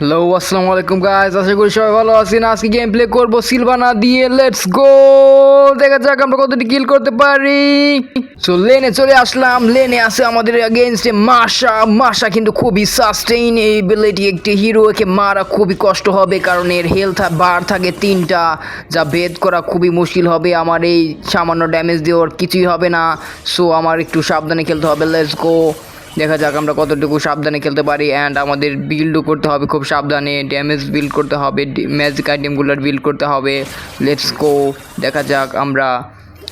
Hello আসসালামু আলাইকুম guys আশা করি সবাই ভালো আছেন। আজকে গেম প্লে করব সিলভানা দিয়ে। লেটস গো দেখা যাক আমরা কতটি কিল করতে পারি। সো লেনে চলে আসলাম। লেনে আছে আমাদের এগেনস্টে মাশা। মাশা কিন্তু খুবই সাস্টেইন এবিলিটি একটি হিরো একে মারা খুবই কষ্ট হবে কারণ এর হেলথ বার থাকে তিনটা। যা ভেদ করা খুবই মুশকিল হবে। আমার এই সামান্য ড্যামেজ দেওয়ার কিছুই হবে না। সো আমার একটু সাবধানে খেলতে হবে। লেটস গো দেখা যাক আমরা কতটুকু সাবধানে খেলতে পারি অ্যান্ড আমাদের বিল্ডও করতে হবে খুব সাবধানে ড্যামেজ বিল্ড করতে হবে ম্যাজিক আইটেমগুলোর বিল্ড করতে হবে লেটস গো দেখা যাক আমরা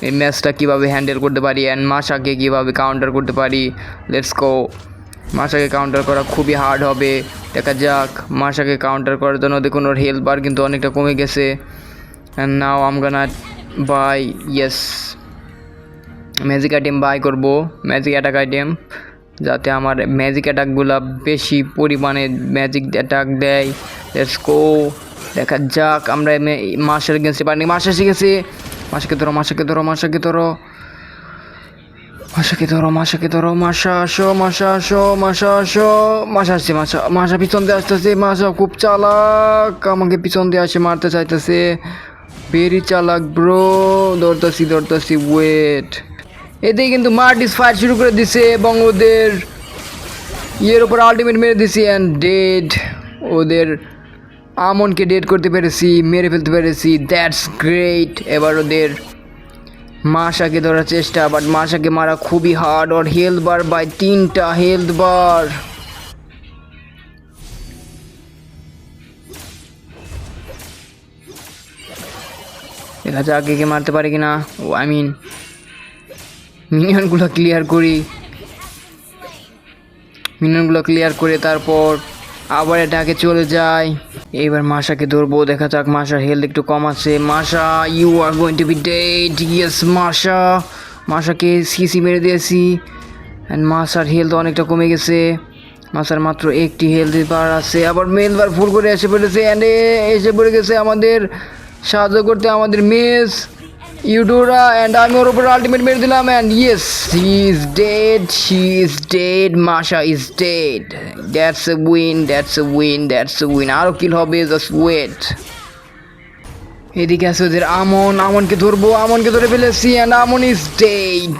এই ম্যাচটা কীভাবে হ্যান্ডেল করতে পারি অ্যান্ড মাসাকে কীভাবে কাউন্টার করতে পারি লেটস গো মাসাকে কাউন্টার করা খুবই হার্ড হবে, দেখা যাক মাসাকে কাউন্টার করার জন্য দেখুন ওর হেলথ বার কিন্তু অনেকটা কমে গেছে and now I'm gonna buy yes magic item buy করব ম্যাজিক অ্যাটাক আইটেম যাতে আমার ম্যাজিক অ্যাটাকগুলো বেশি পরিমাণে ম্যাজিক অ্যাটাক দেয়। লেটস দেখা যাক, আমরা মাসের এগেন্সে পারিনি। মাসে শিখেছি মাসাকে ধরো মাসাকে ধরো মাসাকে ধরো। মাসাকে ধরো মাসাকে ধরো। মাসা আসো মাসা আসো মাসা আসো। মাসা আসছে মাসা মাসা পিছন দিয়ে আসতেছে। মাসা খুব চালাক। আমাকে পিছন দিয়ে আসে, মারতে চাইতেছে। ভেরি চালাক ব্রো দৌড়তাছি দৌড়তাছি ওয়েট এদিকে কিন্তু মার্টিস ফায়ার শুরু করে দিছে এবং ওদের ইয়ের ওপর আলটিমেট মেরে দিছি অ্যান্ড ডেড ওদের আমনকে ডেড করতে পেরেছি, মেরে ফেলতে পেরেছি। দ্যাটস গ্রেট এবার ওদের মাশাকে ধরার চেষ্টা বাট মাশাকে মারা খুবই হার্ড ওর হেলথ বার বাই তিনটা হেলথ বার দেখা যাক কে মারতে পারে কিনা। ও আই মিন মিনিয়নগুলো ক্লিয়ার করি। মিনিয়নগুলো ক্লিয়ার করে তারপর আবার এটাকে চলে যায় এইবার মাসাকে ধরবো, দেখা যাক মাসার হেলথ একটু কম আছে। Masha you are going to be dead yes Masha মাসাকে CC মেরে দিয়েছি। অ্যান্ড মাসার হেলথ অনেকটা কমে গেছে। মাসার মাত্র একটি হেলথ বার আছে। আবার মেল বার ফুল করে এসে পড়েছে। অ্যান্ড এসে পড়ে গেছে আমাদের সাহায্য করতে আমাদের মেস ইউডোরা অ্যান্ড আমি ওর উপর আলটিমেট মেরে দিলাম and yes he is dead she is dead Masha is dead that's a win that's a win that's a win আরও কিল হবে জাস্ট ওয়েট এদিকে আছে ওদের আমন, আমনকে ধরবো, আমনকে ধরে ফেলেছি অ্যান্ড আমন ইজ ডে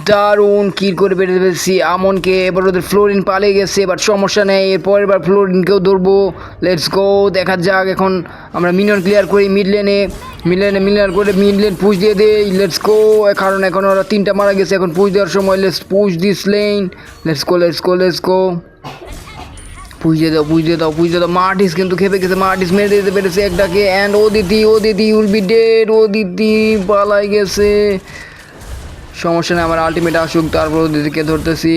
দারুণ কিল করে বেড়ে ফেলেছি, আমনকে। এবার ওদের ফ্লোরিন পালিয়ে গেছে, এবার সমস্যা নেই, এরপর এবার ফ্লোরিনকেও ধরবো। লেটস গো দেখা যাক এখন আমরা মিলিয়ন ক্লিয়ার করি মিড লেনে মিডলেনে মিলিয়ন করে মিড লেন পুশ দিয়ে দেই লেটস গো কারণ এখন ওরা তিনটা মারা গেছে, এখন পুশ দেওয়ার সময় let's push this lane let's go let's go let's go পুজে দাও পুজে দাও পুজে দাও। মার্টিস কিন্তু খেপে গেছে মার্টিস মেরে দিতে পেরেছে একটাকে অ্যান্ড ও দিদি উইল বি ডেড দিদি পালাই গেছে। সমস্যা নেই, আমার আলটিমেট আসুক, তারপর ও দিদিকে ধরতেছি।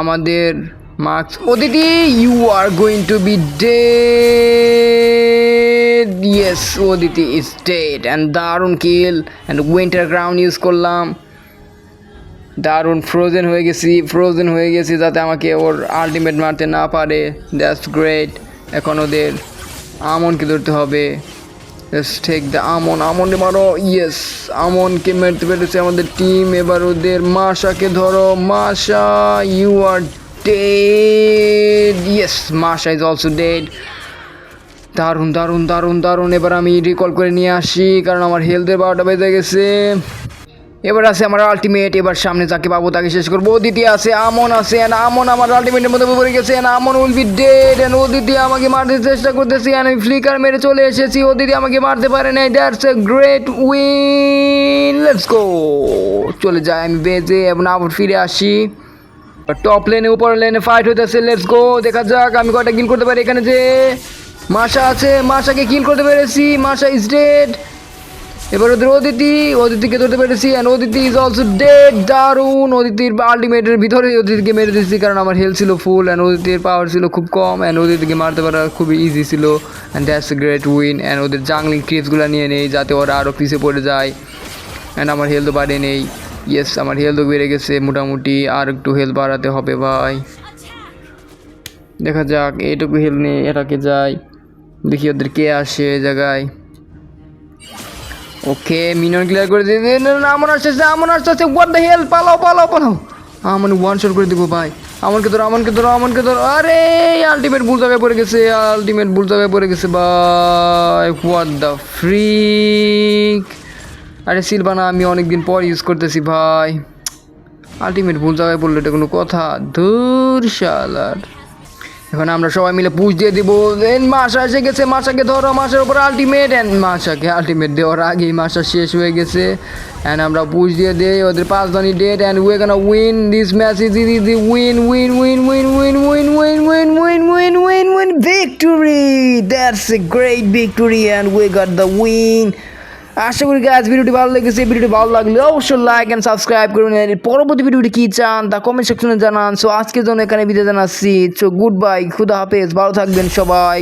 আমাদের মার্কস দিদি you are going to be dead yes দিদি ইজ ডেড অ্যান্ড দারুণ kill and winter ground use করলাম। দারুণ ফ্রোজেন হয়ে গেছি ফ্রোজেন হয়ে গেছি যাতে আমাকে ওর আলটিমেট মারতে না পারে। দ্যাটস গ্রেট এখন ওদের আমনকে ধরতে হবে। টেক দ্য আমন। আমনে মারো। ইয়েস আমনকে মারতে পেরেছে আমাদের টিম এবার ওদের মাশাকে ধরো। Masha you are dead yes Masha is also dead দারুণ দারুণ দারুণ দারুণ। এবার আমি রিকল করে নিয়ে আসি, কারণ আমার হেলথের বারোটা বেজে গেছে। এবার আছে আমার আলটিমেট এবার সামনে যাকে পাবো তাকে শেষ করব। অদিতি আছে আমন আছে আমন, আমার আলটিমেটের মধ্যে পড়ে গেছে Aman will be dead and Aditi আমাকে মারতে চেষ্টা করতেছি and আমি ফ্লিকার মেরে চলে এসেছি। অদিতি আমাকে মারতে পারে নাই। That's a great win let's go চলে যাই আমি বেজে এবং আবার ফিরে আসি। টপ লেনে উপর লেনে ফাইট হইতেছে। লেটস গো দেখা যাক, আমি কয়টা কিল করতে পারি এখানে যে মাসা আছে, মাশাকে কিল করতে পেরেছি। মাসা ইজ ডেড এবার ওদের অদিতি, অদিতিকে ধরতে পেরেছি and Aditi is also dead দারুণ। অদিতির আলটিমেটের ভিতরে অদিতিকে মেরে দিয়েছি, কারণ আমার হেলথ ছিল ফুল অ্যান্ড অদিতির পাওয়ার ছিল খুব কম অ্যান্ড অদিতিকে মারতে পারা খুবই ইজি ছিল and that's great win and ওদের জাংলিং ক্রিপসগুলো নিয়ে নেই, যাতে ওরা আরও পিছিয়ে পড়ে যায় অ্যান্ড আমার হেলথও বাড়ে নেই। ইয়েস আমার হেলথও বেড়ে গেছে মোটামুটি, আর একটু হেলথ বাড়াতে হবে, ভাই। দেখা যাক, এইটুকু হেলথ নেই এটাকে যাই, দেখি ওদের কে আসে জায়গায়। ওকে মিনিয়ন ক্লিয়ার করে দিয়ে দিন। আমন আসতেছে আমন আসতেছে হোয়াট দ্য হেল পালাও পালাও পালাও। আমার ওয়ান শট করে দেবো ভাই। আমাকে ধরো আমাকে ধরো আমাকে ধরো। আরে আলটিমেট ভুল জায়গায় পড়ে গেছে আলটিমেট ভুল জায়গায় পড়ে গেছে ভাই। হোয়াট দ্য ফ্রিক আরে সিলভানা আমি অনেকদিন পর ইউজ করতেছি ভাই। আলটিমেট ভুল জায়গায় পড়ল এটা কোনো কথা। ধুর, শালার। এখন আমরা সবাই মিলে পুশ দিয়ে দিব দেন মাসা এসে গেছে মাসাকে ধরো মাসার উপর আলটিমেট অ্যান্ড মাসাকে আলটিমেট দেওয়ার আগেই মাসা শেষ হয়ে গেছে অ্যান্ড আমরা পুশ দিয়ে দিই ওদের পাঁচ ধনী date and we gonna win this match is is the win win win win win win win win win win win win victory that's a great victory and we got the win আশা করি গাছ ভিডিওটি ভালো লেগেছে। ভিডিওটি ভালো লাগলে অবশ্যই like and subscribe করুন পরবর্তী ভিডিওটি কী চান তা কমেন্ট সেকশনে জানান। সো আজকের জন্য এখানে বিদায় জানাচ্ছি। সো গুড বাই খুদা হাফেজ, ভালো থাকবেন সবাই।